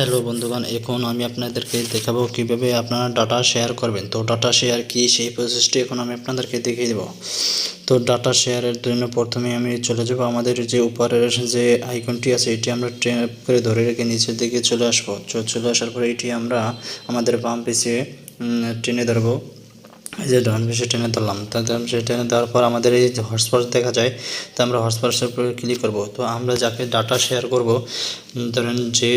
Hello বন্ধুগণ, এখন আমি আপনাদেরকে দেখাবো কীভাবে আপনারা ডাটা শেয়ার করবেন। তো ডাটা শেয়ার কি? সেই প্রসেসটি এখন আমি আপনাদেরকে দেখিয়ে দেবো। তো ডাটা শেয়ারের জন্য প্রথমে আমি চলে যাব আমাদের যে উপরের যে আইকনটি আছে, এটি আমরা ট্যাপ করে ধরে রেখে নিচের দিকে চলে আসব। চলে আসার পরে এটি আমরা আমাদের বাম পিছিয়ে টেনে ধরবো। এই যে ডান পাশে টেনে ধরলাম তাতে আমি সেই টেনে দেওয়ার পর আমাদের এই যে হটস্পট দেখা যায়, তো আমরা হটস্পটের উপরে ক্লিক করব। তো আমরা যাকে ডাটা শেয়ার করব ধরেন যে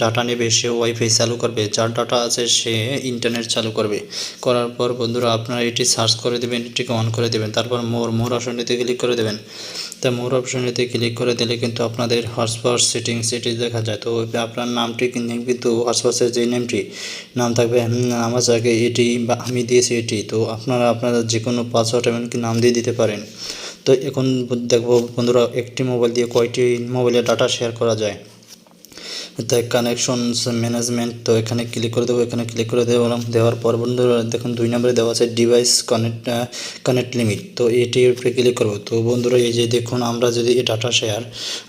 ডাটা নেবে, সে ওয়াইফাই চালু করবে। যার ডাটা আছে, সে ইন্টারনেট চালু করবে। করার পর বন্ধুরা, আপনারা এটি সার্চ করে দেবেন, এটিকে অন করে দেবেন। তারপর মোর মোর অপশনটিতে ক্লিক করে দেবেন। তা মোর অপশনটিতে ক্লিক করে দিলে কিন্তু আপনাদের হটস্পট সেটিংস এটি দেখা যায়। তো আপনার নামটি কিন্তু হটস্পটের যে নেমটি নাম থাকবে আমার জায়গায় এটি বা আমি দিয়েছি এটি। তো আপনারা আপনারা যে কোনো পাসওয়ার্ড এমনকি নাম দিয়ে দিতে পারেন। তো এখন দেখব বন্ধুরা একটি মোবাইল দিয়ে কয়টি মোবাইলে ডাটা শেয়ার করা যায়। তাই কানেকশনস ম্যানেজমেন্ট তো এখানে ক্লিক করে দেবো, এখানে ক্লিক করে দেবো দেওয়ার পর বন্ধুরা, দেখুন দুই নম্বরে দেওয়া আছে ডিভাইস কানেক্ট কানেক্ট লিমিট তো এটির উপরে ক্লিক করব। তো বন্ধুরা, এই যে দেখুন, আমরা যদি এই ডাটা শেয়ার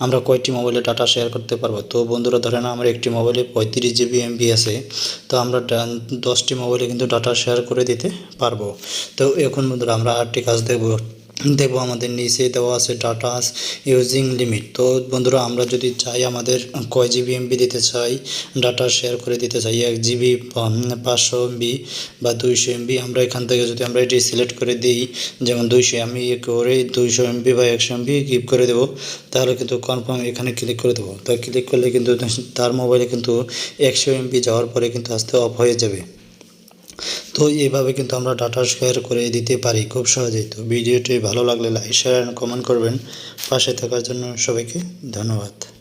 আমরা কয়টি মোবাইলে ডাটা শেয়ার করতে পারব? তো বন্ধুরা, ধরেন আমার একটি মোবাইলে পঁয়ত্রিশ জিবি এমবি আছে, তো আমরা দশটি মোবাইলে কিন্তু ডাটা শেয়ার করে দিতে পারব। তো এখন বন্ধুরা, আমরা আরেকটি কাজ দেখব। দেখব আমাদের নিচে দেওয়া আছে ডাটা ইউজিং লিমিট তো বন্ধুরা, আমরা যদি চাই আমাদের কয় জিবি এমবি দিতে চাই ডাটা শেয়ার করে দিতে চাই, এক জিবি পাঁচশো এমবি বা দুইশো এমবি আমরা এখান থেকে যদি আমরা এটি সিলেক্ট করে দিই, যেমন দুইশো আমি করে দুইশো এমবি বা একশো এমবি গিভ করে দেবো, তাহলে কিন্তু কনফার্ম এখানে ক্লিক করে দেবো। তো ক্লিক করলে কিন্তু তার মোবাইলে কিন্তু একশো এমবি যাওয়ার পরে কিন্তু আস্তে অফ হয়ে যাবে। তো এইভাবে কিন্তু আমরা ডাটা শেয়ার করে দিতে পারি খুব সহজেই। তো ভিডিওটি ভালো লাগলে লাইক শেয়ার কমেন্ট করবেন। পাশে থাকার জন্য সবাইকে ধন্যবাদ।